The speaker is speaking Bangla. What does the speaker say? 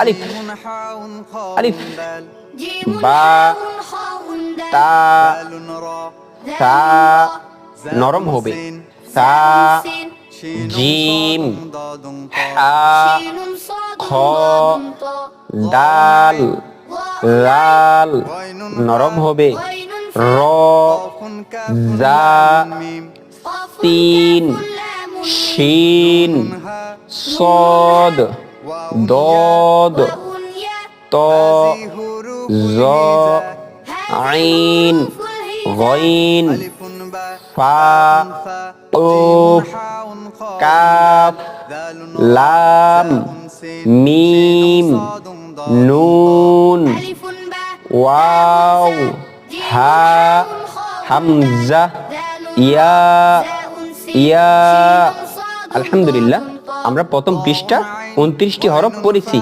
আলিফ আলিফ। বা, তা তা, নরম হবে। তা, জিম, হা, খ ডাল লাল, নরম হবে। র, জা, তিন, শিন, সদ দদ ত আইন উফ কাফ লাম মিম নুন ওয়াও হা হামজা ইয়া ইয়া আলহামদুলিল্লাহ আমরা প্রথম পৃষ্ঠা উনত্রিশটি হরফ পড়েছি।